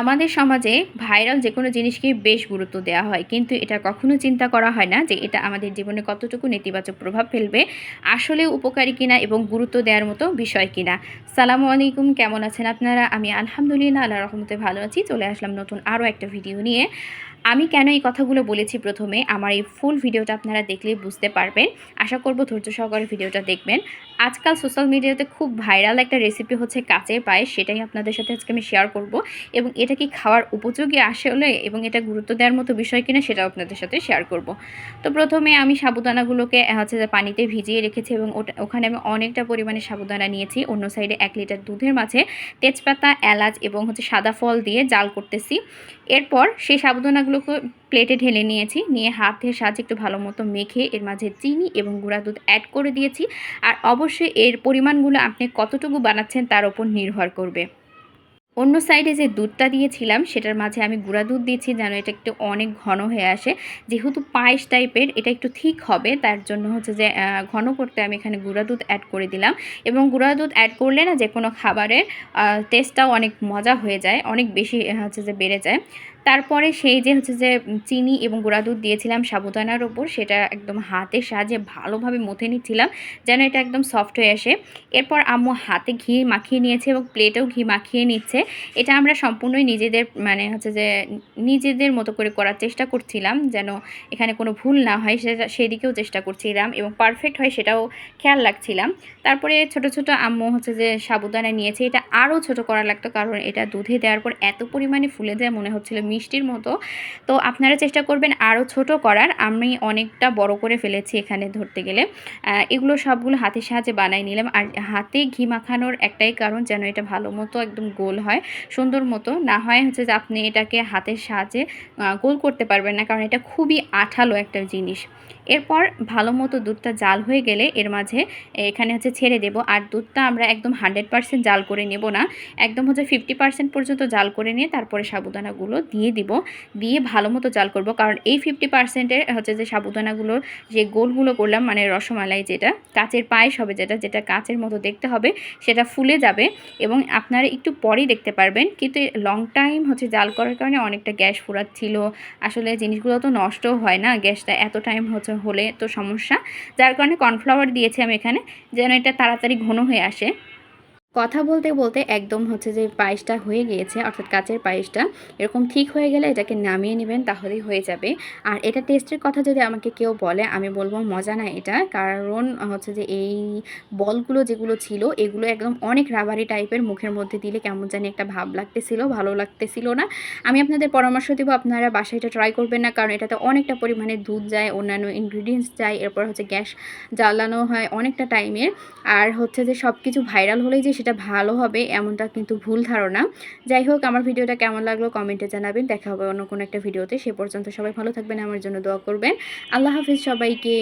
আমাদের সমাজে ভাইরাল যে কোনো জিনিসকেই বেশ গুরুত্ব দেওয়া হয়। কিন্তু এটা কখনো চিন্তা করা হয় না যে এটা আমাদের জীবনে কতটুকু নেতিবাচক প্রভাব ফেলবে, আসলে উপকারী কিনা এবং গুরুত্ব দেওয়ার মতো বিষয় কিনা। সালামু আলাইকুম, কেমন আছেন আপনারা? আমি আলহামদুলিল্লাহ আল্লাহ রহমতে ভালো আছি। চলে আসলাম নতুন আরও একটা ভিডিও নিয়ে। আমি কেন এই কথাগুলো বলেছি প্রথমে? আমার এই ফুল ভিডিওটা আপনারা দেখলেই বুঝতে পারবেন। আশা করব ধৈর্য সহকারে ভিডিওটা দেখবেন। আজকাল সোশ্যাল মিডিয়াতে খুব ভাইরাল একটা রেসিপি হচ্ছে কাঁচের পায়েস, সেটাই আপনাদের সাথে আজকে আমি শেয়ার করব। এবং এটা কি খাওয়ার উপযোগী আসে আসলে এবং এটা গুরুত্ব দেওয়ার মতো বিষয় কিনা সেটাও আপনাদের সাথে শেয়ার করব। তো প্রথমে আমি সাবুদানাগুলোকে হচ্ছে যে পানিতে ভিজিয়ে রেখেছি এবং ওখানে আমি অনেকটা পরিমাণে সাবুদানা নিয়েছি। অন্য সাইডে এক লিটার দুধের মাঝে তেজপাতা, এলাচ এবং হচ্ছে সাদা ফল দিয়ে জাল করতেছি। এরপর সেই সাবুদানাগুলোকে প্লেটে ঢেলে নিয়েছি। নিয়ে হাতের সাহায্যে একটু ভালো মতো মেখে এর মাঝে চিনি এবং গুঁড়া দুধ অ্যাড করে দিয়েছি। আর অবশ্যই এর পরিমাণগুলো আপনি কতটুকু বানাচ্ছেন তার উপর নির্ভর করবে। অন্য সাইডে যে দুধটা দিয়েছিলাম, সেটার মাঝে আমি গুঁড়া দুধ দিয়েছি যেন এটা একটু অনেক ঘন হয়ে আসে। যেহেতু পায়েস টাইপের, এটা একটু ঠিক হবে, তার জন্য হচ্ছে যে ঘন করতে আমি এখানে গুঁড়া দুধ অ্যাড করে দিলাম। এবং গুঁড়া দুধ অ্যাড করলে না যে কোনো খাবারের টেস্টটাও অনেক মজা হয়ে যায়, অনেক বেশি হচ্ছে যে বেড়ে যায়। তারপরে সেই যে হচ্ছে যে চিনি এবং গুঁড়া দুধ দিয়েছিলাম সাবুদানার ওপর, সেটা একদম হাতের সাহায্যে ভালোভাবে মথে নিচ্ছিলাম যেন এটা একদম সফট হয়ে আসে। এরপর আম্মু হাতে ঘি মাখিয়ে নিয়েছে এবং প্লেটেও ঘি মাখিয়ে নিচ্ছে। এটা আমরা সম্পূর্ণই নিজেদের মানে হচ্ছে যে নিজেদের মতো করে করার চেষ্টা করছিলাম যেন এখানে কোনো ভুল না হয়, সেটা সেই দিকেও চেষ্টা করছিলাম এবং পারফেক্ট হয় সেটাও খেয়াল রাখছিলাম। তারপরে ছোট ছোট আম্মু হচ্ছে যে সাবুদানা নিয়েছে, এটা আরও ছোট করা লাগতো কারণ এটা দুধে দেওয়ার পর এত পরিমাণে ফুলে যায় মনে হচ্ছিল মিষ্টির মতো। তো আপনারা চেষ্টা করবেন আরও ছোট করার, আমি অনেকটা বড় করে ফেলেছি এখানে ধরতে গেলে। এগুলো সবগুলো হাতের সাহায্যে বানাই নিলাম। আর হাতে ঘি মাখানোর একটাই কারণ যেন এটা ভালো মতো একদম গোল হয়। সুন্দর মতো। না হয় হচ্ছে যে আপনি এটাকে হাতের সাহায্যে গোল করতে পারবেন না, কারণ এটা খুবই আঠালো একটা জিনিস। এরপর ভালো মতো দুধটা জাল হয়ে গেলে এর মাঝে এখানে হচ্ছে ছেড়ে দেব। আর দুধটা আমরা একদম হান্ড্রেড পার্সেন্ট জাল করে নেব না। একদম হচ্ছে ফিফটি পার্সেন্ট পর্যন্ত জাল করে নিয়ে তারপরে সাবুদানাগুলো দিয়ে দিব। দিয়ে ভালো মতো জাল করব, কারণ এই ফিফটি পার্সেন্টের হচ্ছে যে সাবুদানাগুলোর যে গোলগুলো করলাম মানে রসমালাই যেটা, কাচের পায়েস হবে যেটা যেটা কাচের মতো দেখতে হবে, সেটা ফুলে যাবে। এবং আপনারা একটু পরেই দেখতে পারবেন। কিন্তু লং টাইম হচ্ছে জাল করার কারণে অনেকটা গ্যাস ফুরাচ্ছিল। আসলে জিনিসগুলো তো নষ্ট হয় না, গ্যাসটা এত টাইম হচ্ছে হলে তো সমস্যা। যার কারণে কর্নফ্লাওয়ার দিয়েছি আমি এখানে, যেন এটা তাড়াতাড়ি ঘন হয়ে আসে। কথা বলতে বলতে একদম হচ্ছে যে পায়েসটা হয়ে গিয়েছে, অর্থাৎ কাচের পায়েসটা। এরকম ঠিক হয়ে গেলে এটাকে নামিয়ে নেবেন, তাহলেই হয়ে যাবে। আর এটা টেস্টের কথা যদি আমাকে কেউ বলে, আমি বলব মজা না এটা। কারণ হচ্ছে যে এই বলগুলো যেগুলো ছিল, এগুলো একদম অনেক রাবারি টাইপের মুখের মধ্যে দিলে কেমন জানি একটা ভাব লাগতেছিল, ভালো লাগতেছিল না। আমি আপনাদের পরামর্শ দিব, আপনারা বাসায় এটা ট্রাই করবেন না, কারণ এটাতে অনেকটা পরিমাণে দুধ যায়, অন্যান্য ইনগ্রিডিয়েন্টস যায়, এরপর হচ্ছে গ্যাস জ্বালানো হয় অনেকটা টাইমের আর হচ্ছে যে সব কিছু ভাইরাল হলেই যে সেটা ভালো হবে, এমনটা কিন্তু ভুল ধারণা। যাই হোক, আমার ভিডিওটা কেমন লাগল কমেন্টে জানাবেন। দেখা হবে অন্য কোনো একটা ভিডিওতে। সে পর্যন্ত সবাই ভালো থাকবেন, আমার জন্য দোয়া করবেন। আল্লাহ হাফিজ সবাইকে।